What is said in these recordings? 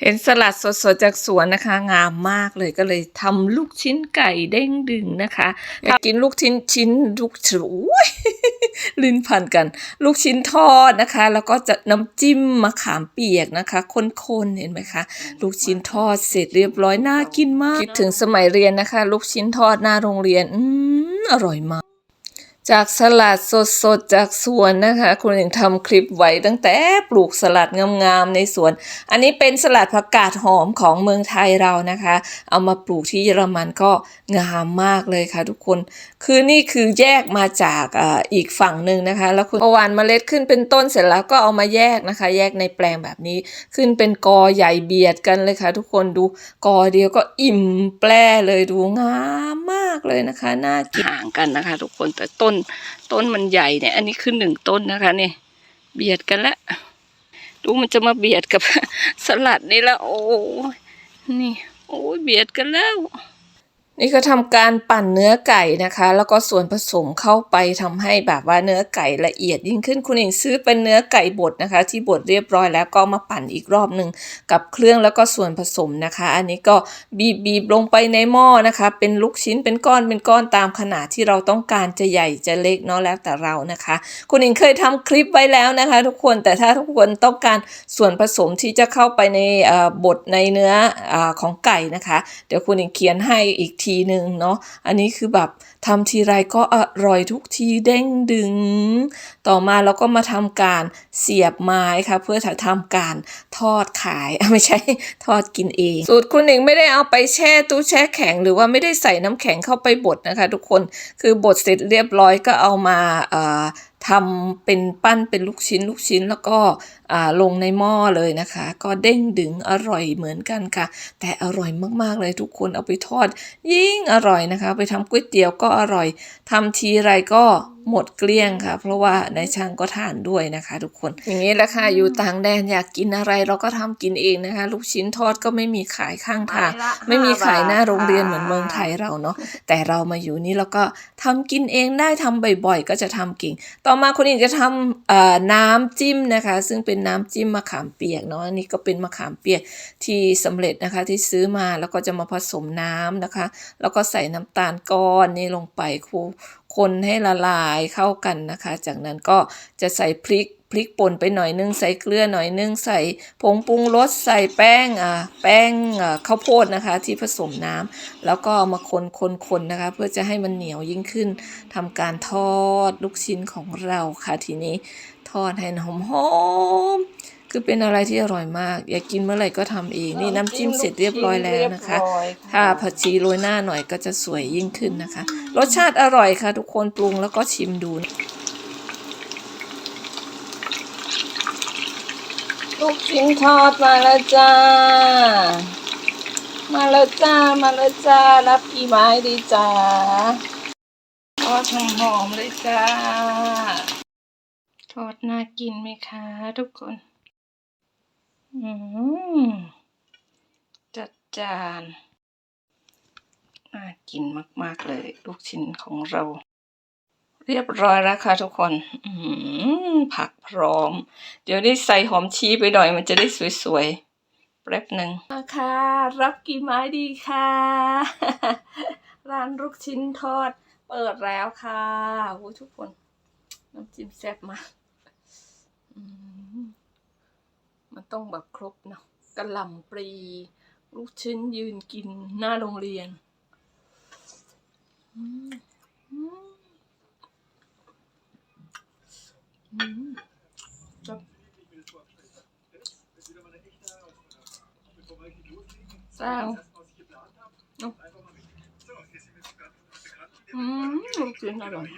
เห็นสลัดสดๆจากสวนนะคะ งามมากเลยก็เลยทำลูกชิ้นไก่เด้งดึงนะคะอยากกินลูกชิ้นชิ้นลูกชิ้นอุ๊ยลิ้นพันกัน ลูกชิ้นทอดนะคะ แล้วก็จะน้ำจิ้มมะขามเปียกนะคะข้นๆเห็นไหมคะ ลูกชิ้นทอดเสร็จเรียบร้อยน่ากินมาก คิดถึงสมัยเรียนนะคะ ลูกชิ้นทอดหน้าโรงเรียนอืมอร่อยมาก จากสลัดสดๆจากสวนนะคะ คุณยังทำคลิปไว้ตั้งแต่ปลูกสลัดงามๆในสวน อันนี้เป็นสลัดผักกาดหอมของเมืองไทยเรานะคะ เอามาปลูกที่เยอรมันก็งามมากเลยค่ะทุกคน คือนี่คือแยกมาจากอาอีกฝั่งหนึ่งนะคะ แล้วคุณเอาวานเมล็ดขึ้นเป็นต้นเสร็จแล้วก็เอามาแยกนะคะ แยกในแปลงแบบนี้ขึ้นเป็นกอใหญ่เบียดกันเลยค่ะ ทุกคนดูกอเดียวก็อิ่มแปรเลยดูงามมากเลยนะคะน่ากินห่างกันนะคะ ทุกคนแต่ต้นต้นมันใหญ่เนี่ย อันนี้คือหนึ่งต้นนะคะเนี่ยเบียดกันแล้วดูมันจะมาเบียดกับสลัดนี่แล้วโอ้นี่โอ้ยเบียดกันแล้ว นี่ก็ทำการปั่นเนื้อไก่นะคะ แล้วก็ส่วนผสมเข้าไปทำให้แบบว่าเนื้อไก่ละเอียดยิ่งขึ้นคุณเองซื้อเป็นเนื้อไก่บดนะคะ ที่บดเรียบร้อยแล้วก็มาปั่นอีกรอบหนึ่งกับเครื่องแล้วก็ส่วนผสมนะคะ อันนี้ก็บีบบีบลงไปในหม้อนะคะ เป็นลูกชิ้นเป็นก้อนเป็นก้อนตามขนาดที่เราต้องการจะใหญ่จะเล็กเนาะแล้วแต่เรานะคะ คุณเองเคยทำคลิปไว้แล้วนะคะ ทุกคนแต่ถ้าทุกคนต้องการส่วนผสมที่จะเข้าไปในเอ่อบดในเนื้ออของไก่นะคะ เดี๋ยวคุณเองเขียนให้อีกทีีหนึ่งเนาะ อันนี้คือแบบทำทีไรก็อร่อยทุกทีเด้งดึง ต่อมาเราก็มาทำการเสียบไม้ค่ะ เพื่อจะทำการทอดขายไม่ใช่ทอดกินเอง สูตรคุณเองไม่ได้เอาไปแช่ตู้แช่แข็ง หรือว่าไม่ได้ใส่น้ำแข็งเข้าไปบดนะคะ ทุกคนคือบดเสร็จเรียบร้อยก็เอามาทำเป็นปั้นเป็นลูกชิ้นลูกชิ้นแล้วก็ ลงในหม้อเลยนะคะ ก็เด้งดึงอร่อยเหมือนกันค่ะ แต่อร่อยมากๆเลยทุกคนเอาไปทอด ยิ่งอร่อยนะคะ ไปทำก๋วยเตี๋ยวก็อร่อยทำทีไรก็หมดเกลี้ยงค่ะ เพราะว่าในช่างก็ทานด้วยนะคะ ทุกคน อย่างนี้แหละค่ะอยู่ต่างแดนอยากกินอะไรเราก็ทำกินเองนะคะ ลูกชิ้นทอดก็ไม่มีขายข้างทางไม้ละไม่มีขายหน้าห้าบาทโรงเรียนเหมือนค่ะเมืองไทยเราเนาะแต่เรามาอยู่นี่เราก็ทำกินเองได้ทำบ่อยๆ ก็จะทำเก่ง ต่อมาคนอื่นจะทำเอ่อน้ำจิ้มนะคะ ซึ่งเป็นน้ำจิ้มมะขามเปียกเนาะอันนี้ก็เป็นมะขามเปียกที่สำเร็จนะคะที่ซื้อมาแล้วก็จะมาผสมน้ำนะคะ แล้วก็ใส่น้ำตาลก้อนนี่ลงไปคูคนให้ละลายเข้ากันนะคะ จากนั้นก็จะใส่พริกพริกป่นไปหน่อยนึงใส่เกลือหน่อยนึงใส่ผงปรุงรสใส่แป้งอ่าแป้งอ่าข้าวโพดนะคะ ที่ผสมน้ำแล้วก็มาคนคนคนนะคะ เพื่อจะให้มันเหนียวยิ่งขึ้นทำการทอดลูกชิ้นของเราค่ะทีนี้ ทอดให้หอมหอมๆคือเป็นอะไรที่อร่อยมาก อยากกินเมื่อไหร่ก็ทำเองนี่น้ำจิ้มเสร็จเรียบร้อยแล้วนะคะเรียบร้อยถ้าผักชีโรยหน้าหน่อยก็จะสวยยิ่งขึ้นนะคะ รสชาติอร่อยค่ะ ทุกคนปรุงแล้วก็ชิมดูลูกชิ้นทอดมาแล้วจ้า มาแล้วจ้า มาแล้วจ้า รับกี่ไม้ดีจ้าทอดหอมๆเลยจ้าท อดน่ากินไหมคะทุกคน อืมจัดจาน น่ากินมาก ๆ เลย ลูกชิ้นของเรา เรียบร้อยแล้วค่ะทุกคน อืมผักพร้อม เดี๋ยวได้ใส่หอมชีไปหน่อยมันจะได้สวยๆ แป๊บหนึ่งมาค่ะ รับกี่ไม้ดีค่ะ ร้านลูกชิ้นทอดเปิดแล้วค่ะโอ้ทุกคน น้ำจิ้มแซ่บมาก มันต้องแบบครบเนาะกระหล่ำปลีลูกชิ้นยืนกินหน้าโรงเรียนอืมอืมอืมจับแซวเนอะอืมลูกชิ้นอร่อย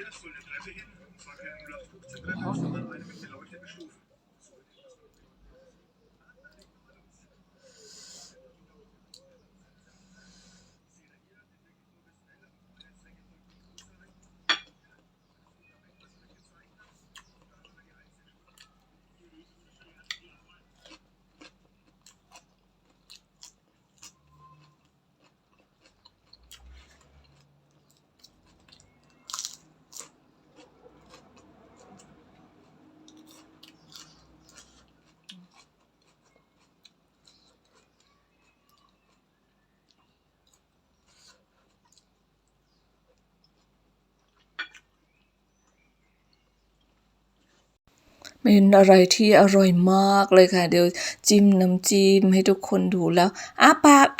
เป็นอะไรที่อร่อยมากเลยค่ะ เดี๋ยวจิ้มน้ำจิ้มให้ทุกคนดูแล้วอ้าปากอ้า